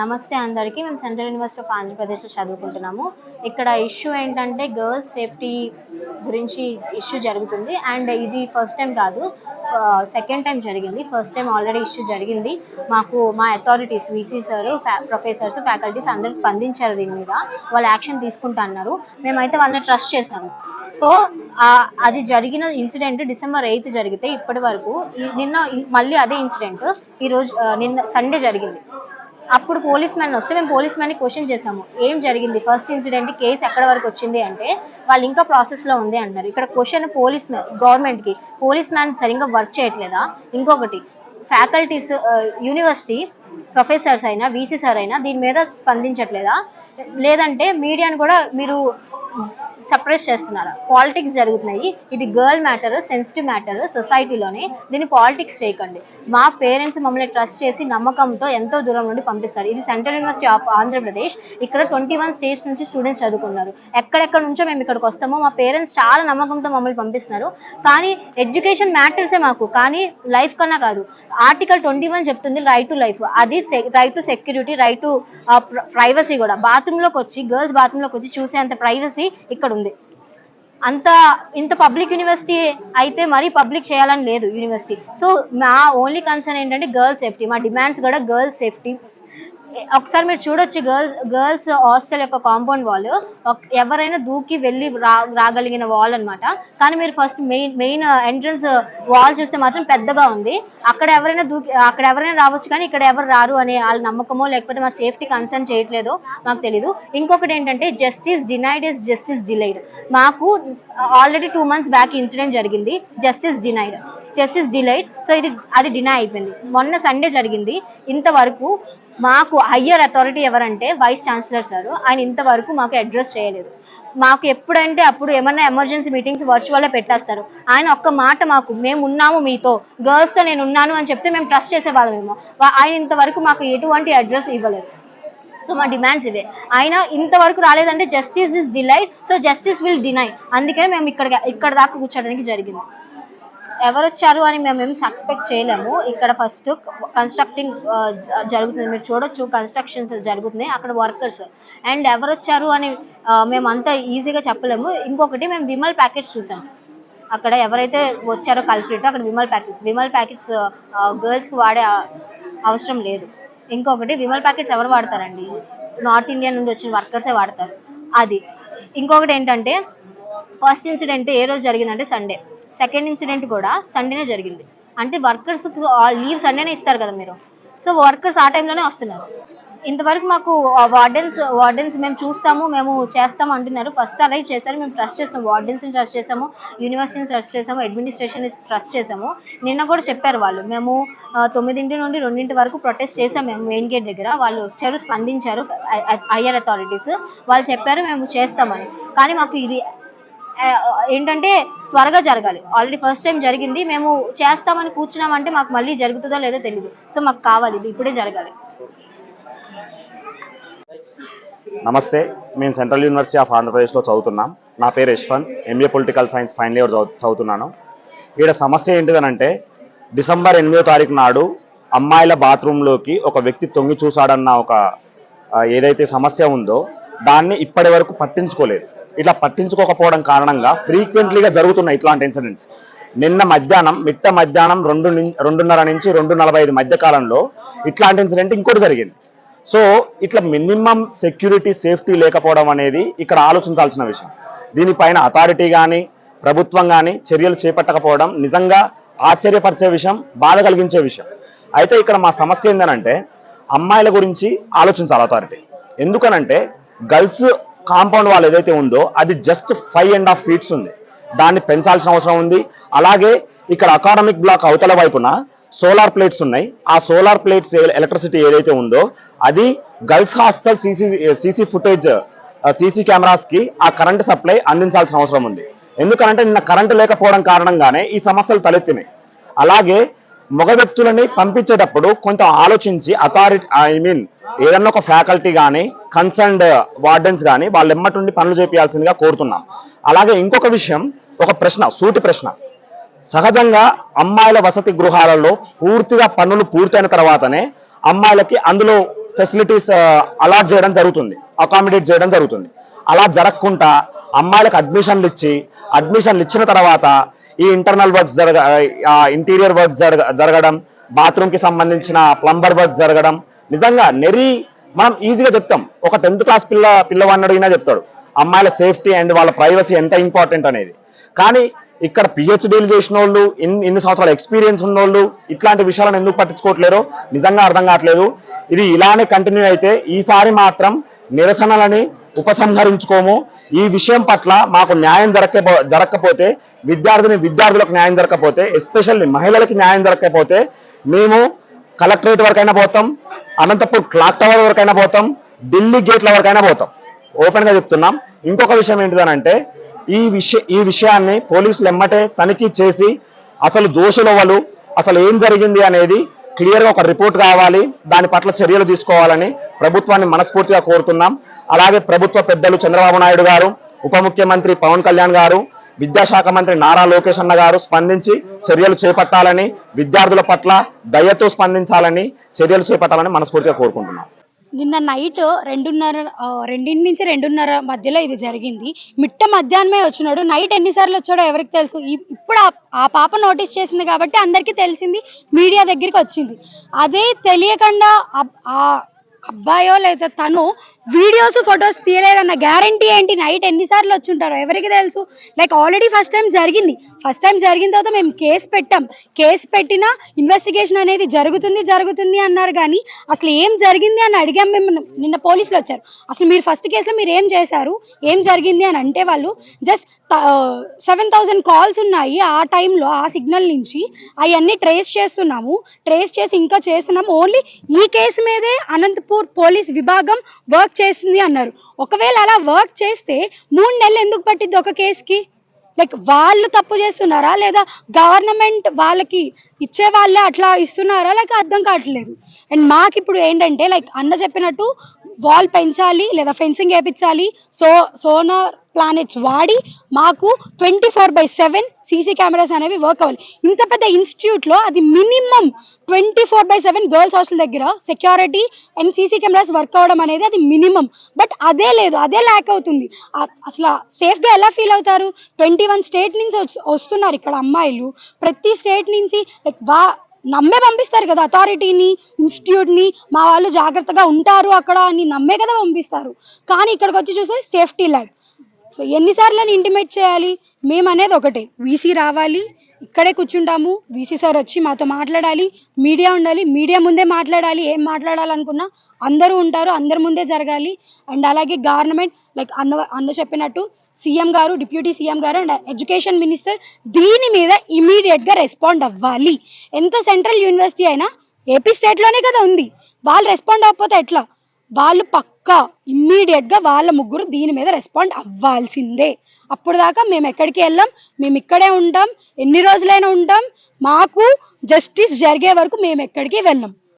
నమస్తే అందరికీ. మేము సెంట్రల్ యూనివర్సిటీ ఆఫ్ ఆంధ్రప్రదేశ్లో చదువుకుంటున్నాము. ఇక్కడ ఇష్యూ ఏంటంటే గర్ల్స్ సేఫ్టీ గురించి ఇష్యూ జరుగుతుంది. అండ్ ఇది ఫస్ట్ టైం కాదు సెకండ్ టైం జరిగింది. ఫస్ట్ టైం ఆల్రెడీ ఇష్యూ జరిగింది. మాకు మా authorities VC sir professors faculties అందరూ స్పందించారు దీని మీద. వాళ్ళు యాక్షన్ తీసుకుంటా అన్నారు. మేమైతే వాళ్ళని ట్రస్ట్ చేశాము. సో అది జరిగిన ఇన్సిడెంట్ డిసెంబర్ ఎయిత్ జరిగితే ఇప్పటి వరకు నిన్న మళ్ళీ అదే ఇన్సిడెంట్. ఈరోజు నిన్న సండే జరిగింది. అప్పుడు పోలీస్ మ్యాన్ వస్తే మేము పోలీస్ మ్యాన్ని క్వశ్చన్ చేసాము ఏం జరిగింది? ఫస్ట్ ఇన్సిడెంట్ కేసు ఎక్కడ వరకు వచ్చింది? అంటే వాళ్ళు ఇంకా ప్రాసెస్లో ఉంది అంటున్నారు. ఇక్కడ క్వశ్చన్ పోలీస్ మ్యాన్ గవర్నమెంట్కి పోలీస్ మ్యాన్ సరిగ్గా వర్క్ చేయట్లేదా? ఇంకొకటి ఫ్యాకల్టీస్ యూనివర్సిటీ ప్రొఫెసర్స్ అయినా వీసీ సార్ అయినా దీని మీద స్పందించట్లేదా? లేదంటే మీడియాని కూడా మీరు సప్రెస్ చేస్తున్నారు. పాలిటిక్స్ జరుగుతున్నాయి. ఇది గర్ల్ మ్యాటర్ సెన్సిటివ్ మ్యాటర్ సొసైటీలోనే. దీన్ని పాలిటిక్స్ చేయకండి. మా పేరెంట్స్ మమ్మల్ని ట్రస్ట్ చేసి నమ్మకంతో ఎంతో దూరం నుండి పంపిస్తారు. ఇది సెంట్రల్ యూనివర్సిటీ ఆఫ్ ఆంధ్రప్రదేశ్. ఇక్కడ ట్వంటీ వన్ స్టేట్స్ నుంచి స్టూడెంట్స్ చదువుకున్నారు. ఎక్కడెక్కడ నుంచో మేము ఇక్కడికి వస్తామో. మా పేరెంట్స్ చాలా నమ్మకంతో మమ్మల్ని పంపిస్తున్నారు. కానీ ఎడ్యుకేషన్ మ్యాటర్సే మాకు. కానీ లైఫ్ కన్నా కాదు. ఆర్టికల్ ట్వంటీ వన్ చెప్తుంది రైట్ టు లైఫ్ అది right to security right to privacy కూడా. బాత్రూంలోకి వచ్చి గర్ల్స్ బాత్రూంలోకి వచ్చి చూసేంత ప్రైవసీ ఇక్కడ ఉంది అంత ఇంత పబ్లిక్ యూనివర్సిటీ అయితే మరీ పబ్లిక్ చేయాలని లేదు యూనివర్సిటీ. సో మా ఓన్లీ కన్సర్న్ ఏంటంటే గర్ల్స్ సేఫ్టీ. మా డిమాండ్స్ కూడా గర్ల్స్ సేఫ్టీ. ఒకసారి మీరు చూడొచ్చు గర్ల్స్ గర్ల్స్ హాస్టల్ యొక్క కాంపౌండ్ వాల్ ఎవరైనా దూకి వెళ్ళి రా రాగలిగిన వాల్ అన్నమాట. కానీ మీరు first main main entrance wall చూస్తే మాత్రం పెద్దగా ఉంది. అక్కడ ఎవరైనా దూకి అక్కడ ఎవరైనా రావచ్చు కానీ ఇక్కడ ఎవరు రారు అనే వాళ్ళ నమ్మకమో లేకపోతే మా సేఫ్టీ కన్సర్న్ చేయట్లేదో మాకు తెలీదు. ఇంకొకటి ఏంటంటే justice denied is justice delayed మాకు already two months back incident జరిగింది justice denied justice delayed so ఇది అది డినై అయిపోయింది. మొన్న సండే జరిగింది. ఇంతవరకు మాకు హయ్యర్ అథారిటీ ఎవరంటే వైస్ ఛాన్సలర్ సార్ ఆయన ఇంతవరకు మాకు అడ్రస్ చేయలేదు. మాకు ఎప్పుడంటే అప్పుడు ఏమన్నా ఎమర్జెన్సీ మీటింగ్స్ వర్చువల్లో పెట్టేస్తారు. ఆయన ఒక్క మాట మాకు మేము ఉన్నాము మీతో. గర్ల్స్తో నేను ఉన్నాను అని చెప్తే మేము ట్రస్ట్ చేసేవాళ్ళమేమో వా- ఆయన ఇంతవరకు మాకు ఎటువంటి అడ్రస్ ఇవ్వలేదు. సో మా డిమాండ్స్ ఇవే. ఆయన ఇంతవరకు రాలేదంటే justice is delayed so justice will deny అందుకని మేము ఇక్కడ ఇక్కడ దాకా కూర్చోడానికి జరిగింది. ఎవరు వచ్చారు అని మేము ఏం సస్పెక్ట్ చేయలేము. ఇక్కడ ఫస్ట్ కన్స్ట్రక్టింగ్ జరుగుతుంది. మీరు చూడొచ్చు కన్స్ట్రక్షన్స్ జరుగుతున్నాయి. అక్కడ వర్కర్స్ అండ్ ఎవరు వచ్చారు అని మేము అంత ఈజీగా చెప్పలేము. ఇంకొకటి మేము విమల్ ప్యాకెట్స్ చూసాం. అక్కడ ఎవరైతే వచ్చారో కల్ప్రిట్ అక్కడ విమల్ ప్యాకెట్స్ విమల్ ప్యాకెట్స్ గర్ల్స్కి వాడే అవసరం లేదు. ఇంకొకటి విమల్ ప్యాకెట్స్ ఎవరు వాడతారండి? నార్త్ ఇండియా నుండి వచ్చిన వర్కర్సే వాడతారు. అది. ఇంకొకటి ఏంటంటే ఫస్ట్ ఇన్సిడెంట్ ఏ రోజు జరిగిందంటే సండే సెకండ్ ఇన్సిడెంట్ కూడా సండేనే జరిగింది. అంటే వర్కర్స్ లీవ్ సండేనే ఇస్తారు కదా మీరు. సో వర్కర్స్ ఆ టైంలోనే వస్తున్నారు. ఇంతవరకు మాకు వార్డెన్స్ వార్డెన్స్ మేము చూస్తాము మేము చేస్తాము అంటున్నారు. ఫస్ట్ అలై చేశారు మేము ట్రస్ట్ చేస్తాము. వార్డెన్స్ని ట్రస్ట్ చేసాము యూనివర్సిటీని ట్రస్ట్ చేసాము అడ్మినిస్ట్రేషన్ ట్రస్ట్ చేసాము నిన్న కూడా చెప్పారు వాళ్ళు. మేము తొమ్మిదింటి నుండి రెండింటి వరకు ప్రొటెస్ట్ చేసాము మేము మెయిన్ గేట్ దగ్గర. వాళ్ళు వచ్చారు స్పందించారు హయ్యర్ అథారిటీస్ వాళ్ళు చెప్పారు మేము చేస్తామని. కానీ మాకు ఇది ఏంటంటే త్వరగా జరగాలి. ఆల్రెడీ ఫస్ట్ టైం జరిగింది. మేము చేస్తామని కూర్చున్నామంటే మాకు మళ్ళీ జరుగుతుందో లేదో తెలియదు సో మాకు కావాలి. ఇది ఇప్పుడే జరగాలి. నమస్తే. మేము సెంట్రల్ యూనివర్సిటీ ఆఫ్ ఆంధ్రప్రదేశ్లో చదువుతున్నాం. నా పేరు Yashwant. MA political science final year చదువుతున్నాను. ఇక్కడ సమస్య ఏంటిదనంటే డిసెంబర్ ఎనిమిదో తారీఖు నాడు అమ్మాయిల బాత్రూంలోకి ఒక వ్యక్తి తొంగి చూశాడన్న ఒక ఏదైతే సమస్య ఉందో దాన్ని ఇప్పటి వరకు పట్టించుకోలేదు. ఇట్లా పట్టించుకోకపోవడం కారణంగా ఫ్రీక్వెంట్లీగా జరుగుతున్నాయి ఇట్లాంటి ఇన్సిడెంట్స్ నిన్న మధ్యాహ్నం మిట్ట మధ్యాహ్నం రెండు రెండున్నర నుంచి రెండు నలభై ఐదు మధ్య కాలంలో ఇట్లాంటి ఇన్సిడెంట్ ఇంకోటి జరిగింది. సో ఇట్లా మినిమం సెక్యూరిటీ సేఫ్టీ లేకపోవడం అనేది ఇక్కడ ఆలోచించాల్సిన విషయం. దీనిపైన అథారిటీ కానీ ప్రభుత్వం కానీ చర్యలు చేపట్టకపోవడం నిజంగా ఆశ్చర్యపరిచే విషయం బాధ కలిగించే విషయం. అయితే ఇక్కడ మా సమస్య ఏంటంటే అమ్మాయిల గురించి ఆలోచించాలి అథారిటీ ఎందుకనంటే గర్ల్స్ కాంపౌండ్ వాల్ ఏదైతే ఉందో అది just five and half feets ఉంది. దాన్ని పెంచాల్సిన అవసరం ఉంది. అలాగే ఇక్కడ అకాడమిక్ బ్లాక్ అవతల వైపున సోలార్ ప్లేట్స్ ఉన్నాయి. ఆ సోలార్ ప్లేట్స్ ఎలక్ట్రిసిటీ ఏదైతే ఉందో అది girls hostel CC CC footage CC కెమెరాస్కి ఆ కరెంట్ సప్లై అందించాల్సిన అవసరం ఉంది. ఎందుకంటే నిన్న కరెంటు లేకపోవడం కారణంగానే ఈ సమస్యలు తలెత్తినాయి. అలాగే మగ వ్యక్తులని పంపించేటప్పుడు కొంత ఆలోచించి అథారిటీ ఐ మీన్ ఏదన్నా ఒక ఫ్యాకల్టీ కానీ కన్సర్న్డ్ వార్డెన్స్ కానీ వాళ్ళు ఎమ్మటుండి పనులు చేపించాల్సిందిగా కోరుతున్నాం. అలాగే ఇంకొక విషయం ఒక ప్రశ్న సూటి ప్రశ్న. సహజంగా అమ్మాయిల వసతి గృహాలలో పూర్తిగా పనులు పూర్తయిన తర్వాతనే అమ్మాయిలకి అందులో ఫెసిలిటీస్ అలాట్ చేయడం జరుగుతుంది అకామిడేట్ చేయడం జరుగుతుంది. అలా జరగకుండా అమ్మాయిలకు అడ్మిషన్లు ఇచ్చి అడ్మిషన్లు ఇచ్చిన తర్వాత ఈ ఇంటర్నల్ వర్క్స్ జరగ ఇంటీరియర్ వర్క్స్ జరగ జరగడం బాత్రూమ్కి సంబంధించిన ప్లంబర్ వర్క్ జరగడం నిజంగా నెరీ మనం ఈజీగా చెప్తాం. ఒక టెన్త్ క్లాస్ పిల్ల పిల్లవాడిని అడిగినా చెప్తాడు. అమ్మాయిల సేఫ్టీ అండ్ వాళ్ళ ప్రైవసీ ఎంత ఇంపార్టెంట్ అనేది. కానీ ఇక్కడ పిహెచ్డీలు చేసిన వాళ్ళు ఇన్ని ఇన్ని సంవత్సరాల ఎక్స్పీరియన్స్ ఉన్న వాళ్ళు ఇట్లాంటి విషయాలను ఎందుకు పట్టించుకోవట్లేరో నిజంగా అర్థం కావట్లేదు. ఇది ఇలానే కంటిన్యూ అయితే ఈసారి మాత్రం నిరసనలని ఉపసంహరించుకోము. ఈ విషయం పట్ల మాకు న్యాయం జరగకపో జరగకపోతే విద్యార్థిని విద్యార్థులకు న్యాయం జరగకపోతే ఎస్పెషల్లీ మహిళలకి న్యాయం జరగకపోతే మేము కలెక్టరేట్ వరకైనా పోతాం. అనంతపూర్ క్లాక్ టవర్ వరకైనా పోతాం ఢిల్లీ గేట్ల వరకైనా పోతాం. ఓపెన్గా చెప్తున్నాం. ఇంకొక విషయం ఏంటిదనంటే ఈ విషయ ఈ విషయాన్ని పోలీసులు ఎమ్మటే తనిఖీ చేసి అసలు దోషులవ్వలు అసలు ఏం జరిగింది అనేది క్లియర్గా ఒక రిపోర్ట్ కావాలి దాని పట్ల చర్యలు తీసుకోవాలని ప్రభుత్వాన్ని మనస్ఫూర్తిగా కోరుతున్నాం. అలాగే ప్రభుత్వ పెద్దలు చంద్రబాబు నాయుడు గారు ఉప ముఖ్యమంత్రి పవన్ కళ్యాణ్ గారు విద్యాశాఖ మంత్రి నారా లోకేష్ అన్న గారు స్పందించి చర్యలు చేపట్టాలని విద్యార్థుల పట్ల దయతో స్పందించాలని చర్యలు చేపట్టాలని మనస్ఫూర్తిగా కోరుకుంటున్నాం. నిన్న నైట్ రెండున్నర రెండింటి నుంచి రెండున్నర మధ్యలో ఇది జరిగింది. మిట్ట మధ్యాహ్నమే వచ్చినాడు. నైట్ ఎన్నిసార్లు వచ్చాడో ఎవరికి తెలుసు? ఇప్పుడు ఆ- పాప నోటీస్ చేసింది కాబట్టి అందరికీ తెలిసింది మీడియా దగ్గరికి వచ్చింది. అదే తెలియకుండా అబ్- ఆ అబ్బాయో లేదా తను వీడియోస్ ఫొటోస్ తీయలేదన్న గ్యారంటీ ఏంటి? నైట్ ఎన్నిసార్లు వచ్చి ఉంటారో ఎవరికి తెలుసు? లైక్ ఆల్రెడీ ఫస్ట్ టైం జరిగింది. ఫస్ట్ టైం జరిగిన తర్వాత మేము కేసు పెట్టాం. కేసు పెట్టినా ఇన్వెస్టిగేషన్ అనేది జరుగుతుంది జరుగుతుంది అన్నారు కానీ అసలు ఏం జరిగింది అని అడిగాం మేము. నిన్న పోలీసులు వచ్చారు. అసలు మీరు ఫస్ట్ కేసులో మీరు ఏం చేశారు? ఏం జరిగింది అని అంటే వాళ్ళు జస్ట్ సెవెన్ థౌజండ్ కాల్స్ ఉన్నాయి ఆ టైంలో ఆ సిగ్నల్ నుంచి. అవన్నీ ట్రేస్ చేస్తున్నాము. ట్రేస్ చేసి ఇంకా చేస్తున్నాము. ఓన్లీ ఈ కేసు మీదే అనంతపూర్ పోలీస్ విభాగం వర్క్ చేస్తుంది అన్నారు. ఒకవేళ అలా వర్క్ చేస్తే మూడు నెలలు ఎందుకు పట్టింది ఒక కేసుకి? లైక్ వాళ్ళు తప్పు చేస్తున్నారా లేదా గవర్నమెంట్ వాళ్ళకి ఇచ్చే వాళ్ళే అట్లా ఇస్తున్నారా? లేక అర్థం కావట్లేదు. అండ్ మాకు ఇప్పుడు ఏంటంటే లైక్ అన్న చెప్పినట్టు వాల్ పెంచాలి లేదా ఫెన్సింగ్ వేయించాలి సో సోనార్ ప్లానెట్స్ వాడి మాకు twenty four by seven CC cameras అనేవి వర్క్ అవ్వాలి. ఇంత పెద్ద ఇన్స్టిట్యూట్లో అది minimum twenty four by seven girls hostel దగ్గర security and CC cameras work అవ్వడం అనేది అది మినిమం బట్ అదే లేదు అదే ల్యాక్ అవుతుంది. అసలు సేఫ్గా ఎలా ఫీల్ అవుతారు? ట్వంటీ వన్ స్టేట్ నుంచి వస్తున్నారు ఇక్కడ అమ్మాయిలు. ప్రతి స్టేట్ నుంచి లైక్ వా నమ్మే పంపిస్తారు కదా అథారిటీని ఇన్స్టిట్యూట్ని మా వాళ్ళు జాగ్రత్తగా ఉంటారు అక్కడ అని నమ్మే కదా పంపిస్తారు. కానీ ఇక్కడికి వచ్చి చూస్తే సేఫ్టీ ల్యాగ్ సో ఎన్నిసార్లు అని ఇంటిమేట్ చేయాలి? మేము అనేది ఒకటే. వీసీ రావాలి ఇక్కడే కూర్చుంటాము. వీసీ సార్ వచ్చి మాతో మాట్లాడాలి మీడియా ఉండాలి మీడియా ముందే మాట్లాడాలి ఏం మాట్లాడాలనుకున్నా అందరూ ఉంటారు అందరి ముందే జరగాలి. అండ్ అలాగే గవర్నమెంట్ లైక్ అన్న అన్న చెప్పినట్టు సీఎం గారు డిప్యూటీ సీఎం గారు అండ్ ఎడ్యుకేషన్ మినిస్టర్ దీని మీద ఇమీడియట్గా రెస్పాండ్ అవ్వాలి. ఎంత సెంట్రల్ యూనివర్సిటీ అయినా ఏపీ స్టేట్లోనే కదా ఉంది. వాళ్ళు రెస్పాండ్ అవ్వకపోతే ఎట్లా? వాళ్ళు పక్కా ఇమ్మీడియట్గా వాళ్ళ ముగ్గురు దీని మీద రెస్పాండ్ అవ్వాల్సిందే. అప్పుడు దాకా మేము ఎక్కడికి వెళ్ళాం? మేము ఇక్కడే ఉంటాం. ఎన్ని రోజులైనా ఉంటాం. మాకు జస్టిస్ జరిగే వరకు మేము ఎక్కడికి వెళ్ళాం.